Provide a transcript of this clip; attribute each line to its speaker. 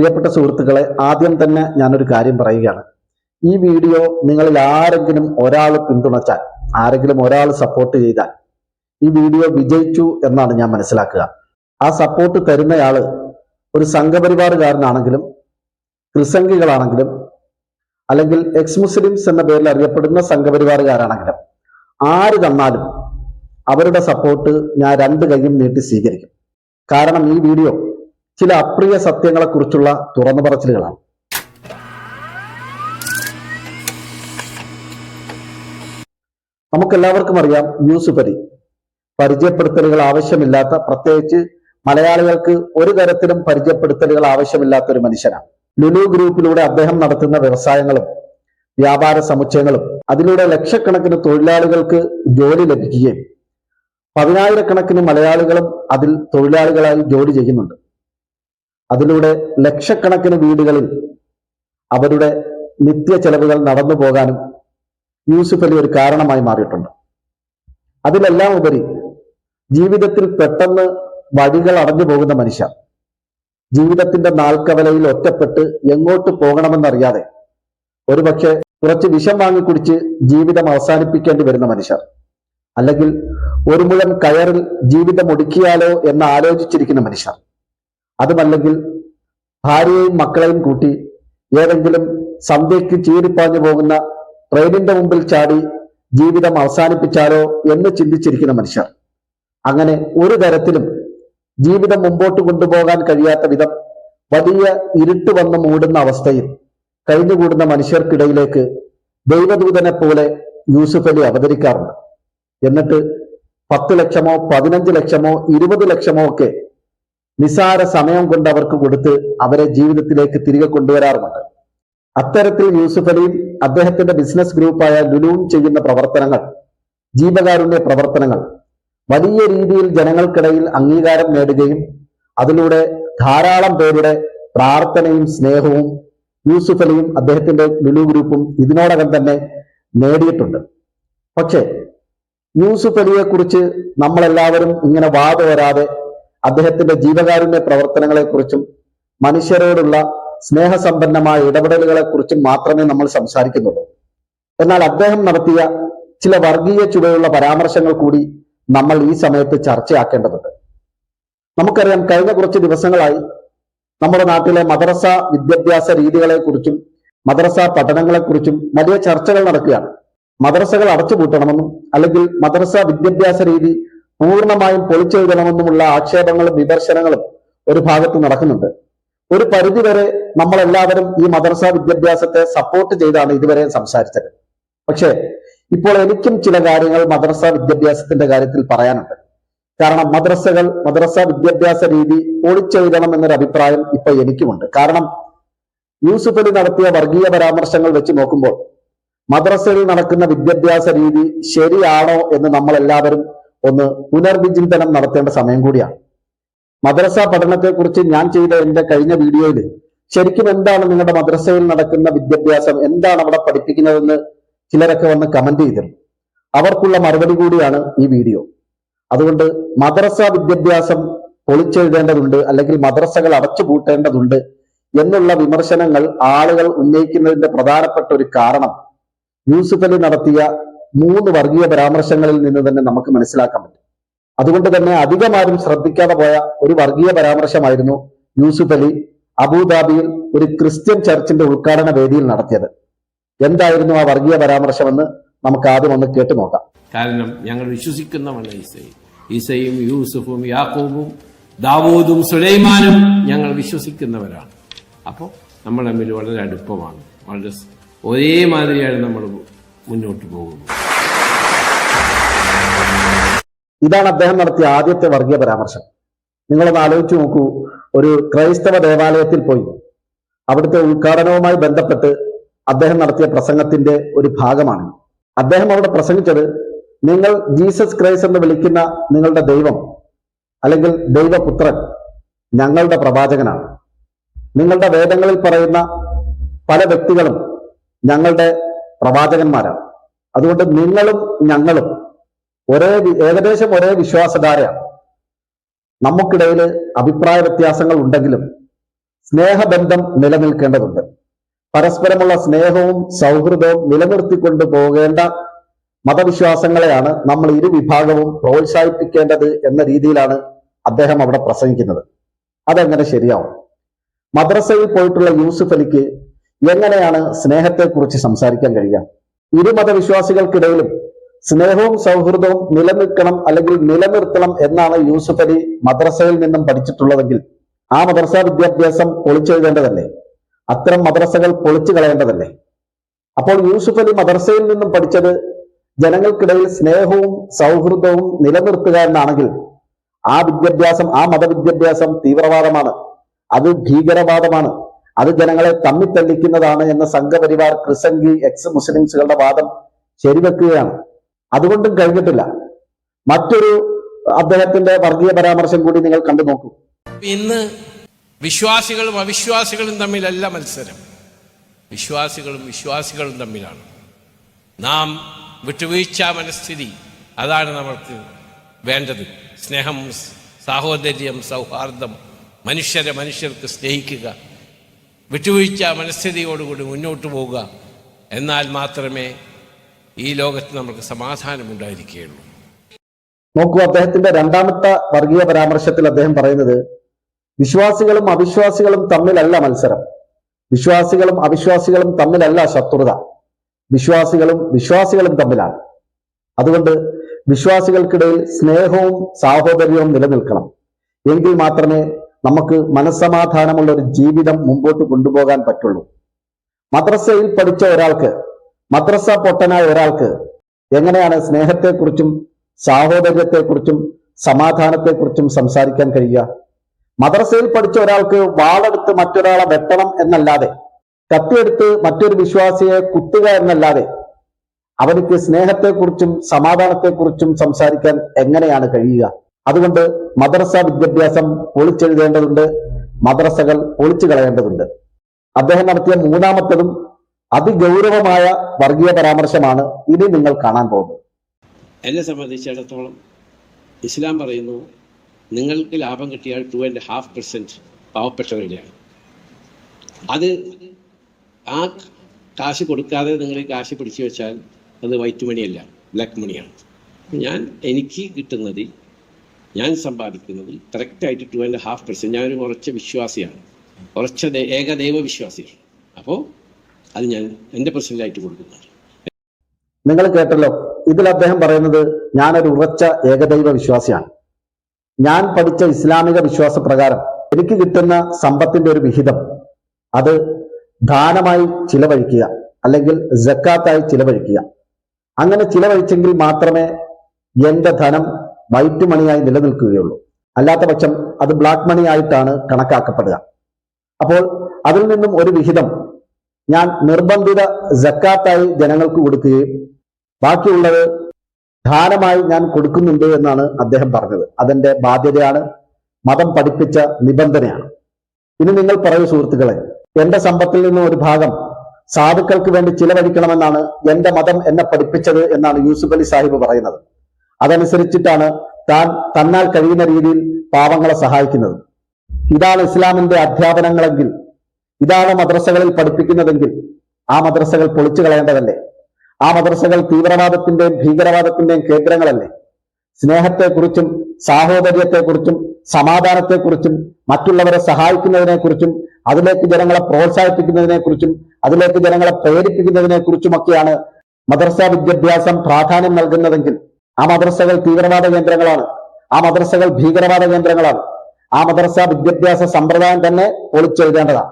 Speaker 1: പ്രിയപ്പെട്ട സുഹൃത്തുക്കളെ ആദ്യം തന്നെ ഞാനൊരു കാര്യം പറയുകയാണ്. ഈ വീഡിയോ നിങ്ങളിൽ ആരെങ്കിലും ഒരാൾ പിന്തുണച്ചാൽ ആരെങ്കിലും ഒരാൾ സപ്പോർട്ട് ചെയ്താൽ ഈ വീഡിയോ വിജയിച്ചു എന്നാണ് ഞാൻ മനസ്സിലാക്കുക. ആ സപ്പോർട്ട് തരുന്നയാൾ ഒരു സംഘപരിവാറുകാരനാണെങ്കിലും ക്രിസംഗികളാണെങ്കിലും അല്ലെങ്കിൽ എക്സ് മുസ്ലിംസ് എന്ന പേരിൽ അറിയപ്പെടുന്ന സംഘപരിവാറുകാരാണെങ്കിലും ആര് തന്നാലും അവരുടെ സപ്പോർട്ട് ഞാൻ രണ്ട് കൈയും നീട്ടി സ്വീകരിക്കും. കാരണം ഈ വീഡിയോ ചില അപ്രിയ സത്യങ്ങളെക്കുറിച്ചുള്ള തുറന്നു പറച്ചിലുകളാണ്. നമുക്കെല്ലാവർക്കും അറിയാം ന്യൂസ് പരി പരിചയപ്പെടുത്തലുകൾ ആവശ്യമില്ലാത്ത പ്രത്യേകിച്ച് മലയാളികൾക്ക് ഒരു തരത്തിലും പരിചയപ്പെടുത്തലുകൾ ആവശ്യമില്ലാത്ത ഒരു മനുഷ്യനാണ്. ലുലു ഗ്രൂപ്പിലൂടെ അദ്ദേഹം നടത്തുന്ന വ്യവസായങ്ങളും വ്യാപാര സമുച്ചയങ്ങളും അതിലൂടെ ലക്ഷക്കണക്കിന് തൊഴിലാളികൾക്ക് ജോലി ലഭിക്കുകയും പതിനായിരക്കണക്കിന് മലയാളികളും അതിൽ തൊഴിലാളികളായി ജോലി ചെയ്യുന്നുണ്ട്. അതിലൂടെ ലക്ഷക്കണക്കിന് വീടുകളിൽ അവരുടെ നിത്യ ചെലവുകൾ നടന്നു പോകാനും യൂസുഫ് അലി ഒരു കാരണമായി മാറിയിട്ടുണ്ട്. അതിലെല്ലാം ഉപരി ജീവിതത്തിൽ പെട്ടെന്ന് വഴികൾ അടഞ്ഞു പോകുന്ന മനുഷ്യ ജീവിതത്തിന്റെ നാൽക്കവലയിൽ ഒറ്റപ്പെട്ട് എങ്ങോട്ട് പോകണമെന്നറിയാതെ ഒരുപക്ഷെ കുറച്ച് വിഷം വാങ്ങിക്കുടിച്ച് ജീവിതം അവസാനിപ്പിക്കേണ്ടി വരുന്ന മനുഷ്യർ അല്ലെങ്കിൽ ഒരു മുഴം കയറിൽ ജീവിതം ഒടുക്കിയാലോ എന്ന് ആലോചിച്ചിരിക്കുന്ന മനുഷ്യർ അതുമല്ലെങ്കിൽ ഭാര്യയെയും മക്കളെയും കൂട്ടി ഏതെങ്കിലും സന്ധ്യയ്ക്ക് ചീറിപ്പാഞ്ഞു പോകുന്ന ട്രെയിനിന്റെ മുമ്പിൽ ചാടി ജീവിതം അവസാനിപ്പിച്ചാലോ എന്ന് ചിന്തിച്ചിരിക്കുന്ന മനുഷ്യർ. അങ്ങനെ ഒരു തരത്തിലും ജീവിതം മുമ്പോട്ട് കൊണ്ടുപോകാൻ കഴിയാത്ത വിധം വലിയ ഇരുട്ട് വന്ന് മൂടുന്ന അവസ്ഥയിൽ കഴിഞ്ഞുകൂടുന്ന മനുഷ്യർക്കിടയിലേക്ക് ദൈവദൂതനെ പോലെ യൂസുഫ് അലി അവതരിക്കാറുണ്ട്. എന്നിട്ട് പത്ത് ലക്ഷമോ പതിനഞ്ച് ലക്ഷമോ ഇരുപത് ലക്ഷമോ ഒക്കെ നിസാര സമയം കൊണ്ട് അവർക്ക് കൊടുത്ത് അവരെ ജീവിതത്തിലേക്ക് തിരികെ കൊണ്ടുവരാറുമുണ്ട്. അത്തരത്തിൽ യൂസുഫ് അലിയും അദ്ദേഹത്തിന്റെ ബിസിനസ് ഗ്രൂപ്പായ ലുലുവും ചെയ്യുന്ന പ്രവർത്തനങ്ങൾ ജീവകാരുണ്യ പ്രവർത്തനങ്ങൾ വലിയ രീതിയിൽ ജനങ്ങൾക്കിടയിൽ അംഗീകാരം നേടുകയും അതിലൂടെ ധാരാളം പേരുടെ പ്രാർത്ഥനയും സ്നേഹവും യൂസുഫ് അലിയും അദ്ദേഹത്തിന്റെ ലുലു ഗ്രൂപ്പും ഇതിനോടകം തന്നെ നേടിയിട്ടുണ്ട്. പക്ഷേ യൂസുഫ് അലിയെ കുറിച്ച് നമ്മളെല്ലാവരും ഇങ്ങനെ വാദോരാതെ അദ്ദേഹത്തിന്റെ ജീവകാരുണ്യ പ്രവർത്തനങ്ങളെക്കുറിച്ചും മനുഷ്യരോടുള്ള സ്നേഹസമ്പന്നമായ ഇടപെടലുകളെക്കുറിച്ചും മാത്രമേ നമ്മൾ സംസാരിക്കുന്നുള്ളൂ. എന്നാൽ അദ്ദേഹം നടത്തിയ ചില വർഗീയ ചുവയുള്ള പരാമർശങ്ങൾ കൂടി നമ്മൾ ഈ സമയത്ത് ചർച്ചയാക്കേണ്ടതുണ്ട്. നമുക്കറിയാം കഴിഞ്ഞ കുറച്ച് ദിവസങ്ങളായി നമ്മുടെ നാട്ടിലെ മദ്രസ വിദ്യാഭ്യാസ രീതികളെക്കുറിച്ചും മദ്രസ പഠനങ്ങളെക്കുറിച്ചും വലിയ ചർച്ചകൾ നടക്കുകയാണ്. മദ്രസകൾ അടച്ചുപൂട്ടണമെന്നും അല്ലെങ്കിൽ മദ്രസ വിദ്യാഭ്യാസ രീതി പൂർണമായും പൊളിച്ചെഴുതണമെന്നുമുള്ള ആക്ഷേപങ്ങളും വിമർശനങ്ങളും ഒരു ഭാഗത്ത് നടക്കുന്നുണ്ട്. ഒരു പരിധിവരെ നമ്മളെല്ലാവരും ഈ മദർസ വിദ്യാഭ്യാസത്തെ സപ്പോർട്ട് ചെയ്താണ് ഇതുവരെ സംസാരിച്ചത്. പക്ഷേ ഇപ്പോൾ എനിക്കും ചില കാര്യങ്ങൾ മദ്രസ വിദ്യാഭ്യാസത്തിന്റെ കാര്യത്തിൽ പറയാനുണ്ട്. കാരണം മദ്രസകൾ മദ്രസ വിദ്യാഭ്യാസ രീതി പൊളിച്ചെഴുതണം എന്നൊരു അഭിപ്രായം ഇപ്പൊ എനിക്കുമുണ്ട്. കാരണം യൂസുഫ് അലി നടത്തിയ വർഗീയ പരാമർശങ്ങൾ വെച്ച് നോക്കുമ്പോൾ മദ്രസയിൽ നടക്കുന്ന വിദ്യാഭ്യാസ രീതി ശരിയാണോ എന്ന് നമ്മൾ എല്ലാവരും ഒന്ന് പുനർവിചിന്തനം നടത്തേണ്ട സമയം കൂടിയാണ്. മദ്രസ പഠനത്തെക്കുറിച്ച് ഞാൻ ചെയ്ത എന്റെ കഴിഞ്ഞ വീഡിയോയിൽ ശരിക്കും എന്താണ് നിങ്ങളുടെ മദ്രസയിൽ നടക്കുന്ന വിദ്യാഭ്യാസം? എന്താണ് അവിടെ പഠിപ്പിക്കുന്നതെന്ന് ചിലരൊക്കെ വന്ന് കമന്റ് ചെയ്തിരുന്നു. അവർക്കുള്ള മറുപടി കൂടിയാണ് ഈ വീഡിയോ. അതുകൊണ്ട് മദ്രസ വിദ്യാഭ്യാസം പൊളിച്ചെഴുതേണ്ടതുണ്ട് അല്ലെങ്കിൽ മദ്രസകൾ അടച്ചുപൂട്ടേണ്ടതുണ്ട് എന്നുള്ള വിമർശനങ്ങൾ ആളുകൾ ഉന്നയിക്കുന്നതിന്റെ പ്രധാനപ്പെട്ട ഒരു കാരണം യൂസുഫ് അലി നടത്തിയ മൂന്ന് വർഗീയ പരാമർശങ്ങളിൽ നിന്ന് തന്നെ നമുക്ക് മനസ്സിലാക്കാൻ പറ്റും. അതുകൊണ്ട് തന്നെ അധികമാരും ശ്രദ്ധിക്കാതെ പോയ ഒരു വർഗീയ പരാമർശമായിരുന്നു യൂസുഫ് അലി അബുദാബിയിൽ ഒരു ക്രിസ്ത്യൻ ചർച്ചിന്റെ ഉദ്ഘാടന വേദിയിൽ നടത്തിയത്. എന്തായിരുന്നു ആ വർഗീയ പരാമർശമെന്ന് നമുക്ക് ആദ്യം ഒന്ന് കേട്ടു നോക്കാം.
Speaker 2: കാരണം ഞങ്ങൾ വിശ്വസിക്കുന്നവണ് ഈസയും. ഈസയും യൂസുഫും യാക്കോബും ദാവൂദും സുലൈമാനും ഞങ്ങൾ വിശ്വസിക്കുന്നവരാണ്. അപ്പോൾ നമ്മൾ തമ്മിൽ വളരെ അടുപ്പമാണ്. വളരെ ഒരേ മാതിരിയാണ് നമ്മൾ മുന്നോട്ട് പോകുന്നു.
Speaker 1: ഇതാണ് അദ്ദേഹം നടത്തിയ ആദ്യത്തെ വർഗീയ പരാമർശം. നിങ്ങളൊന്ന് ആലോചിച്ചു നോക്കൂ. ഒരു ക്രൈസ്തവ ദേവാലയത്തിൽ പോയി അവിടുത്തെ ഉദ്ഘാടനവുമായി ബന്ധപ്പെട്ട് അദ്ദേഹം നടത്തിയ പ്രസംഗത്തിന്റെ ഒരു ഭാഗമാണ്. അദ്ദേഹം അവിടെ പ്രസംഗിച്ചത് നിങ്ങൾ ജീസസ് ക്രൈസ്റ്റ് എന്ന് വിളിക്കുന്ന നിങ്ങളുടെ ദൈവം അല്ലെങ്കിൽ ദൈവപുത്രൻ ഞങ്ങളുടെ പ്രവാചകനാണ്. നിങ്ങളുടെ വേദങ്ങളിൽ പറയുന്ന പല വ്യക്തികളും ഞങ്ങളുടെ പ്രവാചകന്മാരാണ്. അതുകൊണ്ട് നിങ്ങളും ഞങ്ങളും ഒരേ ഏകദേശം ഒരേ വിശ്വാസധാരയാണ്. നമുക്കിടയിൽ അഭിപ്രായ വ്യത്യാസങ്ങൾ ഉണ്ടെങ്കിലും സ്നേഹബന്ധം നിലനിൽക്കേണ്ടതുണ്ട്. പരസ്പരമുള്ള സ്നേഹവും സൗഹൃദവും നിലനിർത്തിക്കൊണ്ടു പോകേണ്ട മതവിശ്വാസങ്ങളെയാണ് നമ്മൾ ഇരു വിഭാഗവും പ്രോത്സാഹിപ്പിക്കേണ്ടത് എന്ന രീതിയിലാണ് അദ്ദേഹം അവിടെ പ്രസംഗിക്കുന്നത്. അതെങ്ങനെ ശരിയാവും? മദ്രസയിൽ പോയിട്ടുള്ള യൂസുഫ് അലിക്ക് എങ്ങനെയാണ് സ്നേഹത്തെക്കുറിച്ച് സംസാരിക്കാൻ കഴിയുക? ഇരു മതവിശ്വാസികൾക്കിടയിലും സ്നേഹവും സൗഹൃദവും നിലനിൽക്കണം അല്ലെങ്കിൽ നിലനിർത്തണം എന്നാണ് യൂസുഫ് അലി മദ്രസയിൽ നിന്നും പഠിച്ചിട്ടുള്ളതെങ്കിൽ ആ മദ്രസ വിദ്യാഭ്യാസം പൊളിച്ചെഴുതേണ്ടതല്ലേ? അത്തരം മദ്രസകൾ പൊളിച്ചു കളയേണ്ടതല്ലേ? അപ്പോൾ യൂസുഫ് അലി മദ്രസയിൽ നിന്നും പഠിച്ചത് ജനങ്ങൾക്കിടയിൽ സ്നേഹവും സൗഹൃദവും നിലനിർത്തുക എന്നാണെങ്കിൽ ആ വിദ്യാഭ്യാസം ആ മതവിദ്യാഭ്യാസം തീവ്രവാദമാണ്. അത് ഭീകരവാദമാണ്. അത് ജനങ്ങളെ തമ്മിത്തല്ലിക്കുന്നതാണ് എന്ന സംഘപരിവാർ ക്രിസംഗി എക്സ് മുസ്ലിംസുകളുടെ വാദം ശരിവെക്കുകയാണ്. അതുകൊണ്ടും കഴിഞ്ഞിട്ടില്ല. മറ്റൊരു അദ്ദേഹത്തിന്റെ വർഗീയ പരാമർശം കൂടി നിങ്ങൾ കണ്ടു നോക്കൂ.
Speaker 2: ഇന്ന് വിശ്വാസികളും അവിശ്വാസികളും തമ്മിലല്ല മത്സരം. വിശ്വാസികളും വിശ്വാസികളും തമ്മിലാണ്. നാം വിട്ടുവീഴ്ച മനസ്ഥിതി അതാണ് നമ്മൾക്ക് വേണ്ടത്. സ്നേഹം സാഹോദര്യം സൗഹാർദ്ദം മനുഷ്യരെ മനുഷ്യർക്ക് സ്നേഹിക്കുക വിട്ടുവീഴ്ച മനസ്ഥിതിയോടുകൂടി മുന്നോട്ട് പോവുക എന്നാൽ മാത്രമേ ഈ ലോകത്ത് നമുക്ക് സമാധാനം സമാധാനമുണ്ടായിരിക്കുകയുള്ളൂ
Speaker 1: നോക്കൂ അദ്ദേഹത്തിന്റെ രണ്ടാമത്തെ വർഗീയ പരാമർശത്തിൽ അദ്ദേഹം പറയുന്നത് വിശ്വാസികളും അവിശ്വാസികളും തമ്മിലല്ല മത്സരം. വിശ്വാസികളും അവിശ്വാസികളും തമ്മിലല്ല ശത്രുത. വിശ്വാസികളും വിശ്വാസികളും തമ്മിലാണ്. അതുകൊണ്ട് വിശ്വാസികൾക്കിടയിൽ സ്നേഹവും സാഹോദര്യവും നിലനിൽക്കണം. എങ്കിൽ മാത്രമേ നമുക്ക് മനസ്സമാധാനമുള്ള ഒരു ജീവിതം മുമ്പോട്ട് കൊണ്ടുപോകാൻ പറ്റുള്ളൂ. മദ്രസയിൽ പഠിച്ച ഒരാൾക്ക് മദ്രസ പൊട്ടനായ ഒരാൾക്ക് എങ്ങനെയാണ് സ്നേഹത്തെക്കുറിച്ചും സാഹോദര്യത്തെക്കുറിച്ചും സമാധാനത്തെക്കുറിച്ചും സംസാരിക്കാൻ കഴിയുക? മദ്രസയിൽ പഠിച്ച ഒരാൾക്ക് വാളെടുത്ത് മറ്റൊരാളെ വെട്ടണം എന്നല്ലാതെ കത്തിയെടുത്ത് മറ്റൊരു വിശ്വാസിയെ കുത്തുക എന്നല്ലാതെ അവനിക്ക് സ്നേഹത്തെക്കുറിച്ചും സമാധാനത്തെക്കുറിച്ചും സംസാരിക്കാൻ എങ്ങനെയാണ് കഴിയുക? അതുകൊണ്ട് മദ്രസ വിദ്യാഭ്യാസം പൊളിച്ചെഴുതേണ്ടതുണ്ട് മദ്രസകൾ പൊളിച്ചു കളയേണ്ടതുണ്ട് അദ്ദേഹം നടത്തിയ മൂന്നാമത്തതും അതിഗൗരവമായ വർഗീയ പരാമർശമാണ് ഇനി നിങ്ങൾ കാണാൻ പോകുന്നത്.
Speaker 2: എന്നെ സംബന്ധിച്ചിടത്തോളം ഇസ്ലാം പറയുന്നു നിങ്ങൾക്ക് ലാഭം കിട്ടിയാൽ ടു ആൻഡ് ഹാഫ് പെർസെന്റ് പാവപ്പെട്ടവരുടെയാണ് അത് ആ കാശ് കൊടുക്കാതെ നിങ്ങൾ കാശ് പിടിച്ചു വെച്ചാൽ അത് വൈറ്റ് മണിയല്ല ബ്ലാക്ക് മണിയാണ്. ഞാൻ എനിക്ക് കിട്ടുന്നതിൽ ഞാൻ സമ്പാദിക്കുന്നതിൽ കറക്റ്റായിട്ട് ടു ആൻഡ് ഹാഫ് പെർസെന്റ് ഞാനൊരു ഉറച്ച വിശ്വാസിയാണ്. ഉറച്ച ഏകദൈവ വിശ്വാസിയാണ് അപ്പോൾ അത് ഞാൻ എന്റെ പെർസെന്റായിട്ട് കൊടുക്കുന്നതാണ്.
Speaker 1: നിങ്ങൾ കേട്ടല്ലോ ഇതിൽ അദ്ദേഹം പറയുന്നത് ഞാനൊരു ഉറച്ച ഏകദൈവ വിശ്വാസിയാണ് ഞാൻ പഠിച്ച ഇസ്ലാമിക വിശ്വാസ പ്രകാരം എനിക്ക് കിട്ടുന്ന സമ്പത്തിന്റെ ഒരു വിഹിതം അത് ദാനമായി ചിലവഴിക്കുക അല്ലെങ്കിൽ ജക്കാത്തായി ചിലവഴിക്കുക. അങ്ങനെ ചിലവഴിച്ചെങ്കിൽ മാത്രമേ എന്റെ ധനം വൈറ്റ് മണിയായി നിലനിൽക്കുകയുള്ളൂ. അല്ലാത്ത പക്ഷം അത് ബ്ലാക്ക് മണി ആയിട്ടാണ് കണക്കാക്കപ്പെടുക. അപ്പോൾ അതിൽ നിന്നും ഒരു വിഹിതം ഞാൻ നിർബന്ധിത ജക്കാത്തായി ജനങ്ങൾക്ക് കൊടുക്കുകയും ബാക്കിയുള്ളത് ദാനമായി ഞാൻ കൊടുക്കുന്നുണ്ട് എന്നാണ് അദ്ദേഹം പറഞ്ഞത്. അതെന്റെ ബാധ്യതയാണ്. മതം പഠിപ്പിച്ച നിബന്ധനയാണ്. ഇനി നിങ്ങൾ പറയൂ സുഹൃത്തുക്കളെ എന്റെ സമ്പത്തിൽ നിന്നും ഒരു ഭാഗം സാധുക്കൾക്ക് വേണ്ടി ചിലവഴിക്കണമെന്നാണ് എന്റെ മതം എന്നെ പഠിപ്പിച്ചത് എന്നാണ് യൂസുഫ് അലി സാഹിബ് പറയുന്നത്. അതനുസരിച്ചിട്ടാണ് താൻ തന്നാൽ കഴിയുന്ന രീതിയിൽ പാവങ്ങളെ സഹായിക്കുന്നത്. ഇതാണ് ഇസ്ലാമിന്റെ അധ്യാപനങ്ങളെങ്കിൽ ഇതാണ് മദ്രസകളിൽ പഠിപ്പിക്കുന്നതെങ്കിൽ ആ മദ്രസകൾ പൊളിച്ചു കളയേണ്ടതല്ലേ? ആ മദ്രസകൾ തീവ്രവാദത്തിന്റെയും ഭീകരവാദത്തിന്റെയും കേന്ദ്രങ്ങളല്ലേ? സ്നേഹത്തെക്കുറിച്ചും സാഹോദര്യത്തെക്കുറിച്ചും സമാധാനത്തെക്കുറിച്ചും മറ്റുള്ളവരെ സഹായിക്കുന്നതിനെക്കുറിച്ചും അതിലേക്ക് ജനങ്ങളെ പ്രോത്സാഹിപ്പിക്കുന്നതിനെക്കുറിച്ചും അതിലേക്ക് ജനങ്ങളെ പ്രേരിപ്പിക്കുന്നതിനെക്കുറിച്ചുമൊക്കെയാണ് മദ്രസ വിദ്യാഭ്യാസം പ്രാധാന്യം നൽകുന്നതെങ്കിൽ ആ മദ്രസകൾ തീവ്രവാദ കേന്ദ്രങ്ങളാണ്. ആ മദ്രസകൾ ഭീകരവാദ കേന്ദ്രങ്ങളാണ്. ആ മദ്രസ വിദ്യാഭ്യാസ സമ്പ്രദായം തന്നെ പൊളിച്ചെഴുതേണ്ടതാണ്.